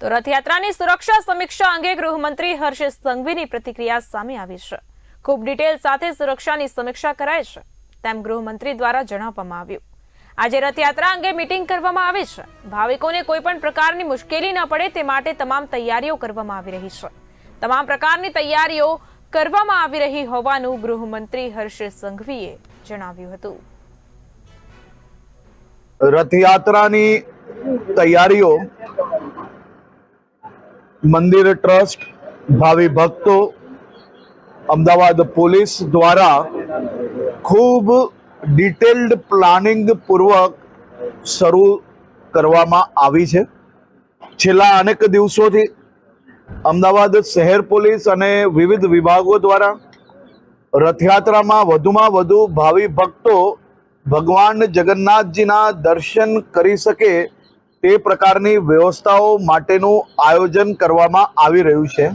તો રથયાત્રાની સુરક્ષા સમીક્ષા અંગે ગૃહમંત્રી હર્ષ સંઘવીની પ્રતિક્રિયા સામે આવી છે. ખૂબ ડિટેલ સાથે સુરક્ષાની સમીક્ષા કરાય છે, તેમ ગૃહમંત્રી દ્વારા જણાવવામાં આવ્યું. આજે રથયાત્રા અંગે મીટિંગ કરવામાં આવી છે. ભાવિકોને કોઈ પણ પ્રકારની મુશ્કેલી ન પડે તે માટે તમામ તૈયારીઓ કરવામાં આવી રહી છે. તમામ પ્રકારની તૈયારીઓ કરવામાં આવી રહી હોવાનું ગૃહમંત્રી હર્ષ સંઘવીએ જણાવ્યું હતું. રથયાત્રાની તૈયારીઓ મંદિર ટ્રસ્ટ, ભાવિ ભક્તો, અમદાવાદ પોલીસ દ્વારા ખૂબ ડિટેલ્ડ પ્લાનિંગ પૂર્વક શરૂ કરવામાં આવી છે. છેલ્લા અનેક દિવસોથી અમદાવાદ શહેર પોલીસ અને વિવિધ વિભાગો દ્વારા રથયાત્રામાં વધુમાં વધુ ભાવિ ભક્તો ભગવાન જગન્નાથજીના દર્શન કરી શકે તે પ્રકારની વ્યવસ્થાઓ માટેનું આયોજન કરવામાં આવી રહ્યું છે.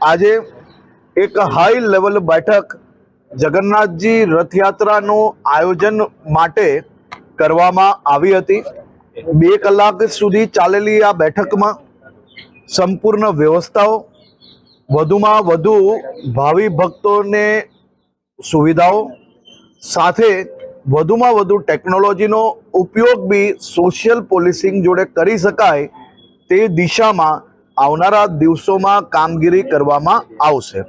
આજે એક હાઈ લેવલ બેઠક જગન્નાથજી રથયાત્રાનું આયોજન માટે કરવામાં આવી હતી. બે કલાક સુધી ચાલેલી આ બેઠકમાં સંપૂર્ણ વ્યવસ્થાઓ, વધુમાં વધુ ભાવિ ભક્તોને સુવિધાઓ, સાથે વધુમાં વધુ ટેકનોલોજીનો ઉપયોગ બી સોશિયલ પોલિસિંગ જોડે કરી શકાય તે દિશામાં આવનારા દિવસોમાં કામગીરી કરવામાં આવશે.